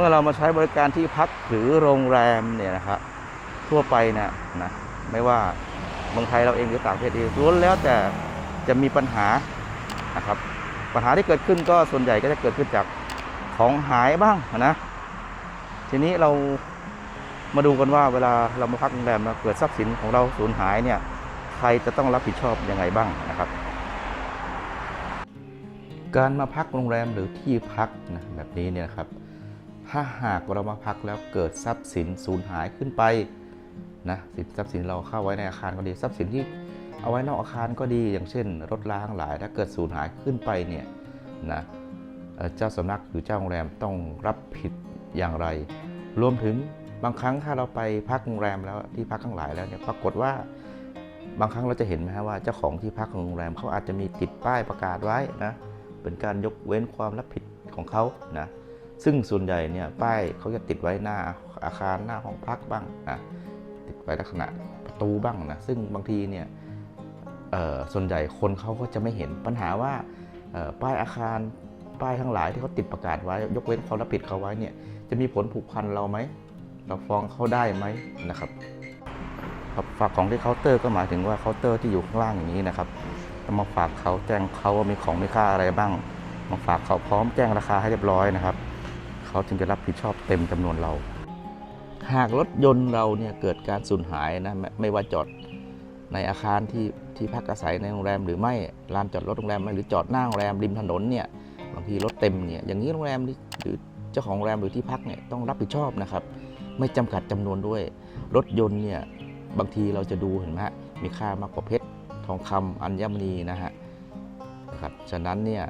มื่อเรามาใช้บริการที่พักหรือโรงแรมเนี่ยนะครับทั่วไปเนี่ยนะไม่ว่าเมืองไทยเราเองหรือต่างประเทศเองล้วนแล้วแต่จะมีปัญหานะครับ ปัญหาที่เกิดขึ้นก็ส่วนใหญ่ก็จะเกิดขึ้นจากของหายบ้างนะทีนี้เรามาดูกันว่าเวลาเรามาพักโรงแรมนะเกิดทรัพย์สินของเราสูญหายเนี่ยใครจะต้องรับผิดชอบยังไงบ้างนะครับ การมาพักโรงแรมหรือที่พักนะแบบนี้เนี่ยครับ ถ้าหากเรามาพักแล้วเกิดทรัพย์สินสูญหายขึ้นไปนะสินทรัพย์สินเราเข้าไว้ในอาคารก็ดีทรัพย์สินที่เอาไว้นอกอาคารก็ดี อย่างเช่น รถล้างหลาย ถ้าเกิดสูญหายขึ้นไปเนี่ยนะเอ่อเจ้าสำนักหรือเจ้าโรงแรมต้องรับผิดอย่างไร รวมถึงบางครั้งถ้าเราไปพักโรงแรมแล้วที่พักทั้งหลายแล้วเนี่ยปรากฏว่าบางครั้งเราจะเห็นไหมฮะว่าเจ้าของที่พักของโรงแรมเขาอาจจะมีติดป้ายประกาศไว้นะเป็นการยกเว้นความรับผิดของเขานะ ซึ่งส่วนใหญ่เนี่ยป้ายเขาจะติดไว้หน้าอาคารหน้าห้องพักบ้างนะติดไว้ลักษณะประตูบ้างนะซึ่งบางทีเนี่ยส่วนใหญ่คนเขาก็จะไม่เห็นปัญหาว่าป้ายอาคารป้ายทั้งหลายที่เขาติดประกาศไว้ ยกเว้นความรับผิดเขาไว้เนี่ยจะมีผลผูกพันเราไหมเราฟ้องเขาได้ไหมนะครับฝากของที่เคาน์เตอร์ก็หมายถึงว่าเคาน์เตอร์ที่อยู่ข้างล่างอย่างนี้นะครับมาฝากเขาแจ้งเขาว่ามีของมีค่าอะไรบ้าง มาฝากเขาพร้อมแจ้งราคาให้เรียบร้อยนะครับ เขาจึงจะรับผิดชอบเต็มจำนวนเรา หากรถยนต์เราเนี่ยเกิดการสูญหายนะไม่ว่าจอดในอาคารที่ที่พักอาศัยในโรงแรมหรือไม่ลานจอดรถโรงแรมไหมหรือจอดหน้าโรงแรมริมถนนเนี่ยบางทีรถเต็มเนี่ยอย่างนี้โรงแรมหรือเจ้าของโรงแรมหรือที่พักเนี่ยต้องรับผิดชอบนะครับ ไม่จำกัดจำนวนด้วย รถยนต์เนี่ยบางทีเราจะดูเห็นไหมฮะมีค่ามากกว่าเพชรทองคำอัญมณีนะฮะนะครับฉะนั้นเนี่ย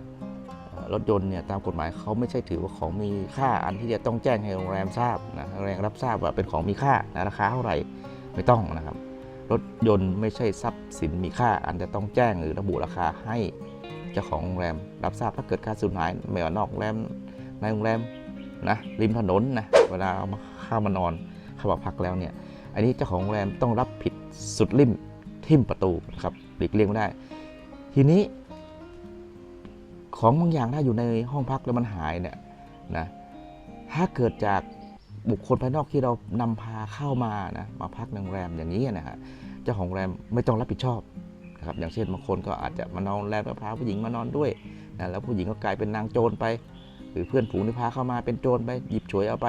รถยนต์เนี่ยตามกฎหมายเขาไม่ใช่ถือว่าของมีค่าอันที่จะต้องแจ้งให้โรงแรมทราบนะโรงแรมรับทราบว่าเป็นของมีค่านะราคาเท่าไหร่ไม่ต้องนะครับ รถยนต์ไม่ใช่ทรัพย์สินมีค่า อันจะต้องแจ้งหรือระบุราคาให้เจ้าของโรงแรมรับทราบถ้าเกิดกาสูญหายไม่ว่านอกโรงแรมในโรงแรมนะริมถนนนะเวลาเอามาเข้ามานอนเข้ามาพักแล้วเนี่ยอันนี้เจ้าของโรงแรมต้องรับผิดสุดริมทิ่มประตูนะครับหลีกเลี่ยงไม่ได้ ทีนี้ ของบางอย่างถ้าอยู่ในห้องพักแล้วมันหายเนี่ยนะถ้าเกิดจากบุคคลภายนอกที่เรานำพาเข้ามานะมาพักในโรงแรมอย่างนี้นะฮะเจ้าของโรงแรมไม่ต้องรับผิดชอบนะครับอย่างเช่นบางคนก็อาจจะมานอนโรงแรมแล้วพาผู้หญิงมานอนด้วยนะแล้วผู้หญิงก็กลายเป็นนางโจรไป หรือเพื่อนฝูงที่พาเข้ามาเป็นโจรไปหยิบฉวยเอาไป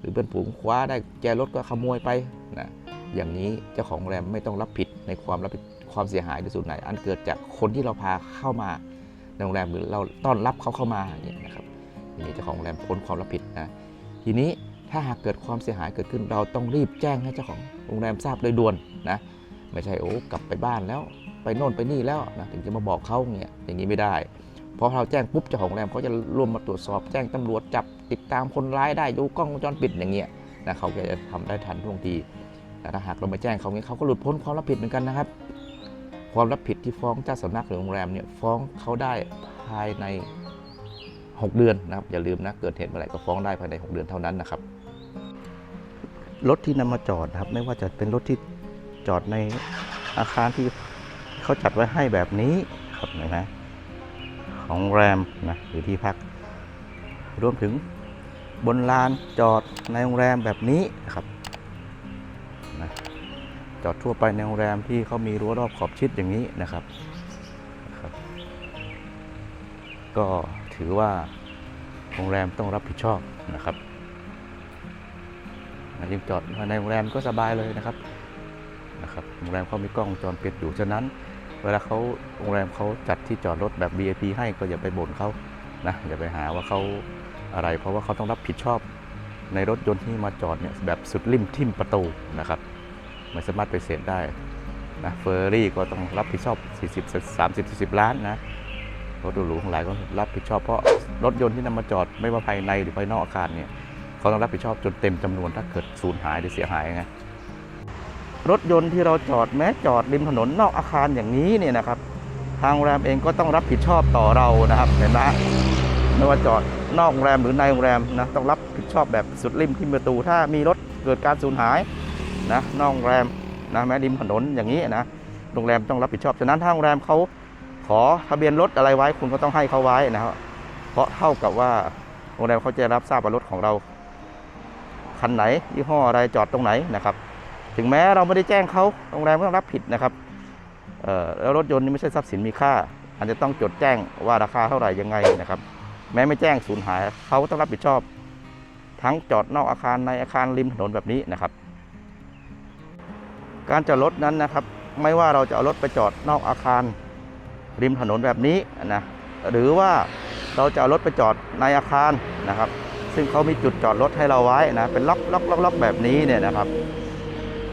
หรือเพื่อนฝูงคว้าได้แจรถก็ขโมยไปนะอย่างนี้เจ้าของโรงแรมไม่ต้องรับผิดในความรับผิดความเสียหายในส่วนไหน อันเกิดจากคนที่เราพาเข้ามา ในโรงแรมหรือเราต้อนรับเขาเข้ามาอย่างนี้ยนะครับอย่างนี้เจ้าของโรงแรมพ้นความรับผิดนะทีนี้ถ้าหากเกิดความเสียหายเกิดขึ้น เราต้องรีบแจ้งให้เจ้าของโรงแรมทราบโดยด่วนนะไม่ใช่โอ้กลับไปบ้านแล้วไปโน่นไปนี่แล้วนะถึงจะมาบอกเขาเนี่ยอย่างนี้ไม่ได้เพราะเราแจ้งปุ๊บเจ้าของโรงแรมเขาจะร่วมมาตรวจสอบแจ้งตำรวจจับติดตามคนร้ายได้ดูกล้องวงจรปิดอย่างเงี้ยนะเขาจะทำได้ทันท่วงทีแต่ถ้าหากเราไม่แจ้งเขาเงี้ยเขาก็หลุดพ้นความรับผิดเหมือนกันนะครับ ความรับผิดที่ฟ้องเจ้าสำนักหรือโรงแรมเนี่ยฟ้องเขาได้ภายใน 6 เดือนนะครับอย่าลืมนะเกิดเหตุเมื่อไหร่ก็ฟ้องได้ภายใน 6 เดือนเท่านั้นนะครับรถที่นำมาจอดนะครับ ไม่ว่าจะเป็นรถที่จอดในอาคารที่เขาจัดไว้ให้แบบนี้ครับเห็นะของโรงแรมนะหรือที่พัก รวมถึงบนลานจอดในโรงแรมแบบนี้ครับ จอดทั่วไปในโรงแรมที่เขามีรั้วรอบขอบชิดอย่างนี้นะครับนะครับ ก็ถือว่าโรงแรมต้องรับผิดชอบนะครับยิ่งจอดในโรงแรมก็สบายเลยนะครับนะครับโรงแรมเขามีกล้องวงจรปิดอยู่ฉะนั้น เวลาเขาโรงแรมเขาจัดที่จอดรถแบบ VIP ให้ก็อย่าไปบ่นเขานะอย่าไปหาว่าเขาอะไร เพราะว่าเขาต้องรับผิดชอบในรถยนต์ที่มาจอดเนี่ยแบบสุดริมทิ่มประตูนะครับ ไม่สามารถไปเสร็จได้นะเฟอร์รี่ก็ต้องรับผิดชอบ 40 30 40 ล้านนะรถหรูๆทั้งหลายก็รับผิดชอบเพราะรถยนต์ที่นำมาจอดไม่ว่าภายในหรือภายนอกอาคารเนี่ยเขาต้องรับผิดชอบจนเต็มจำนวนถ้าเกิดสูญหายหรือเสียหายไงรถยนต์ที่เราจอดแม้จอดริมถนนนอกอาคารอย่างนี้เนี่ยนะครับ ทางโรงแรมเองก็ต้องรับผิดชอบต่อเรานะครับเห็นไหมไม่ว่าจอดนอกโรงแรมหรือในโรงแรมนะต้องรับผิดชอบแบบสุดริมที่ประตู ถ้ามีรถเกิดการสูญหาย นะนอกโรงแรมนะแม้ริมถนนอย่างนี้นะโรงแรมต้องรับผิดชอบฉะนั้นถ้าโรงแรมเขาขอทะเบียนรถอะไรไว้คุณก็ต้องให้เขาไว้นะครับเพราะเท่ากับว่าโรงแรมเขาจะรับทราบว่ารถของเราคันไหนยี่ห้ออะไรจอดตรงไหนนะครับ ถึงแม้เราไม่ได้แจ้งเขาโรงแรมก็ต้องรับผิดนะครับแล้วรถยนต์นี่ไม่ใช่ทรัพย์สินมีค่าอาจจะต้องจดแจ้งว่าราคาเท่าไหร่ยังไงนะครับ แม้ไม่แจ้งสูญหายเขาก็ต้องรับผิดชอบ ทั้งจอดนอกอาคารในอาคารริมถนนแบบนี้นะครับ การจอดรถนั้นนะครับ ไม่ว่าเราจะเอารถไปจอดนอกอาคาร ริมถนนแบบนี้นะหรือว่าเราจะเอารถไปจอดในอาคารนะครับ ซึ่งเขามีจุดจอดรถให้เราไว้นะเป็นล็อกล็อกล็อกล็อกแบบนี้เนี่ยนะครับ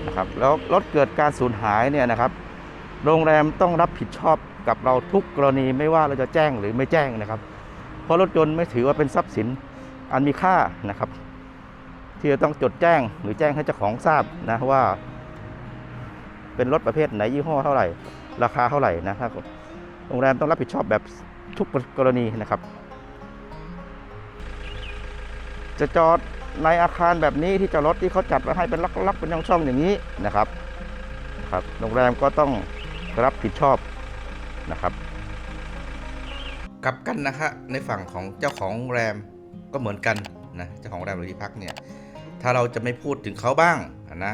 นะครับแล้วรถเกิดการสูญหายเนี่ยนะครับ โรงแรมต้องรับผิดชอบกับเราทุกกรณีไม่ว่าเราจะแจ้งหรือไม่แจ้งนะครับ เพราะรถยนต์ไม่ถือว่าเป็นทรัพย์สินอันมีค่านะครับ ที่จะต้องจดแจ้งหรือแจ้งให้เจ้าของทราบนะว่า เป็นรถประเภทไหนยี่ห้อเท่าไหร่ ราคาเท่าไหร่นะครับโรงแรมต้องรับผิดชอบแบบทุกกรณีนะครับ จะจอดในอาคารแบบนี้ที่จอดรถที่เขาจัดไว้ให้เป็นล็อกๆเป็นช่องๆอย่างนี้นะครับครับโรงแรมก็ต้องรับผิดชอบนะครับกลับกันนะฮะในฝั่งของเจ้าของโรงแรมก็เหมือนกันนะเจ้าของโรงแรมหรือที่พักเนี่ยถ้าเราจะไม่พูดถึงเขาบ้างนะ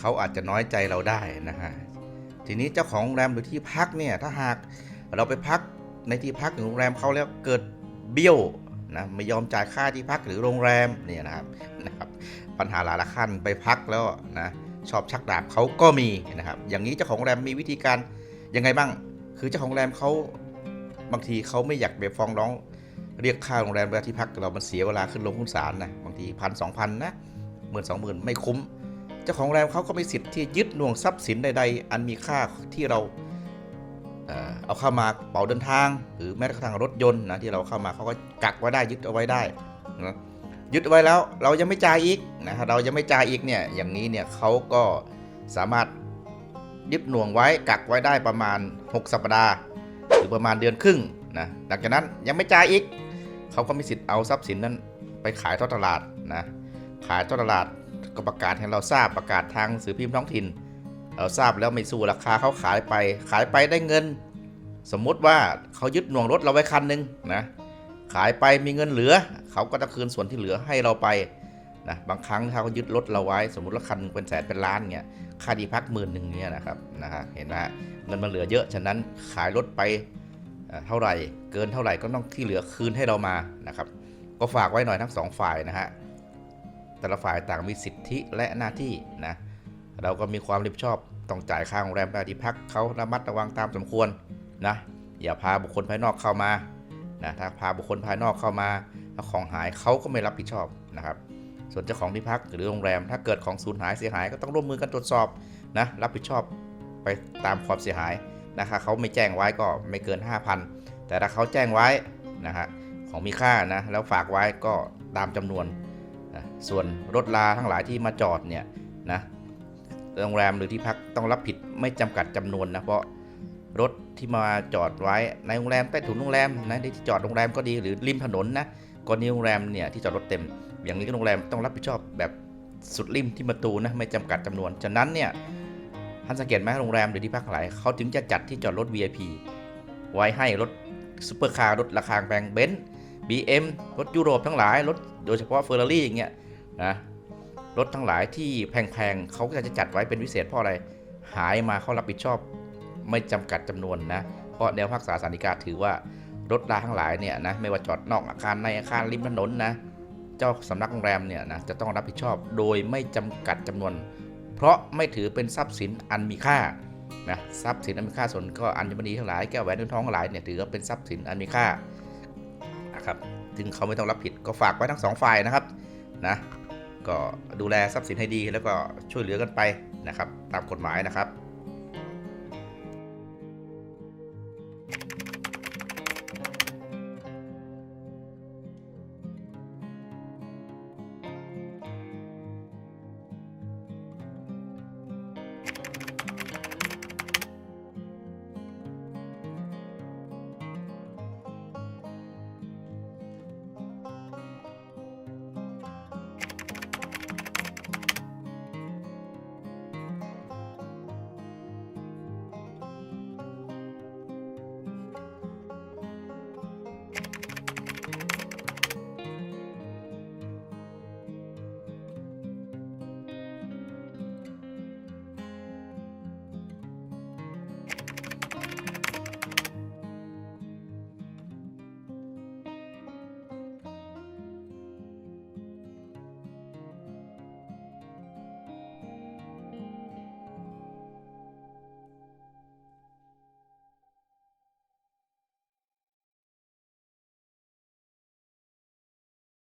เขาอาจจะน้อยใจเราได้นะฮะทีนี้เจ้าของโรงแรมหรือที่พักเนี่ยถ้าหากเราไปพักในที่พักของโรงแรมเขาแล้วเกิดเบี้ยวนะไม่ยอมจ่ายค่าที่พักหรือโรงแรมเนี่ยนะครับนะครับปัญหาหลายขั้นไปพักแล้วนะชอบชักดาบเขาก็มีนะครับ อย่างนี้เจ้าของโรงแรมมีวิธีการยังไงบ้าง คือเจ้าของโรงแรมเขาบางทีเขาไม่อยากไปฟ้องร้อง เรียกค่าโรงแรมเวลาที่พักเรามันเสียเวลาขึ้นลงขึ้นศาลนะบางทีพันสองพันนะหมื่นสองหมื่นไม่คุ้ม จ้าของโรงแรมเขาก็มีสิทธิ์ที่ยึดหน่วงทรัพย์สินใด ๆ อันมีค่าที่เราเอาเข้ามาเป๋าเดินทาง หรือแม้กระทั่งรถยนต์นะที่เราเข้ามาเขาก็กักไว้ได้ยึดเอาไว้ได้นะยึดเอาไว้แล้วเรายังไม่จ่ายอีกนะเรายังไม่จ่ายอีกเนี่ยอย่างนี้เนี่ยเขาก็สามารถยึดหน่วงไว้กักไว้ได้ประมาณ 6 สัปดาห์ หรือประมาณเดือนครึ่งนะหลังจากนั้นยังไม่จ่ายอีกเขาก็มีสิทธิ์เอาทรัพย์สินนั้นไปขายทอดตลาดนะ ขายทอตลาดก็ประกาศให้เราทราบประกาศทางสื่อพิมพ์ท้องถิ่น เราทราบแล้วไม่สู้ราคาเขาขายไป ขายไปได้เงิน สมมุติว่าเขายึดหน่วงรถเราไว้คันหนึ่งนะขายไปมีเงินเหลือ เขาก็จะคืนส่วนที่เหลือให้เราไปนะบางครั้งถ้าเขายึดรถเราไว้ สมมติว่าคันหนึ่งเป็นแสนเป็นล้านเงี้ยค่าดีพักหมื่นหนึ่งเนี่ยนะครับนะฮะเห็นไหมเงินมันเหลือเยอะฉะนั้นขายรถไปเอ่อเท่าไหร่ เกินเท่าไหร่ก็ต้องที่เหลือคืนให้เรามานะครับ ก็ฝากไว้หน่อยทั้งสองฝ่ายนะฮะ แต่ละฝ่ายต่างมีสิทธิและหน้าที่นะเราก็มีความรับผิดชอบต้องจ่ายค่าโรงแรมที่พักเขาระมัดระวังตามสมควรนะอย่าพาบุคคลภายนอกเข้ามานะถ้าพาบุคคลภายนอกเข้ามาถ้าของหายเขาก็ไม่รับผิดชอบนะครับ ส่วนเจ้าของที่พักหรือโรงแรม ถ้าเกิดของสูญหายเสียหายก็ต้องร่วมมือกันตรวจสอบนะรับผิดชอบไปตามความเสียหายนะคะเขาไม่แจ้งไว้ก็ไม่เกิน 5,000 แต่ถ้าเขาแจ้งไว้นะฮะของมีค่านะแล้วฝากไว้ก็ตามจำนวน นะส่วนรถลาทั้งหลายที่มาจอดเนี่ยนะโรงแรมหรือที่พักต้องรับผิดไม่จำกัดจำนวนนะเพราะรถที่มาจอดไว้ในโรงแรมใต้ถุนโรงแรมนะที่จอดโรงแรมก็ดีหรือริมถนนนะกรณีโรงแรมเนี่ยที่จอดรถเต็ม อย่างนี้ก็โรงแรมต้องรับผิดชอบแบบสุดริมที่ประตูนะไม่จำกัดจำนวนฉะนั้นเนี่ยท่านสังเกตไหมโรงแรมหรือที่พักหลายเขาถึงจะจัดที่จอดรถ VIP ไว้ให้รถซุปเปอร์คาร์รถราคาแพงเบนซ์ บีเอ็มรถยุโรปทั้งหลาย รถโดยเฉพาะเฟอร์รารี่อย่างเงี้ยนะรถทั้งหลายที่แพงๆเขาก็จะจัดไว้เป็นพิเศษเพราะอะไร หายมาเขารับผิดชอบไม่จำกัดจำนวนนะ เพราะแนวภาคษาสันติกาถือว่ารถราทั้งหลายเนี่ยนะไม่ว่าจอดนอกอาคารในอาคารริมถนนนะเจ้าสำนักโรงแรมเนี่ยนะจะต้องรับผิดชอบโดยไม่จำกัดจำนวน เพราะไม่ถือเป็นทรัพย์สินอันมีค่านะทรัพย์สินอันมีค่าส่วนก็อัญมณีทั้งหลายแก้วแหวนเงินทองทั้งหลายเนี่ยถือว่าเป็นทรัพย์สินอันมีค่า นะครับถึงเขาไม่ต้องรับผิดก็ฝากไว้ทั้งสองฝ่ายนะครับนะก็ดูแลทรัพย์สินให้ดีแล้วก็ช่วยเหลือกันไปนะครับ ตามกฎหมายนะครับ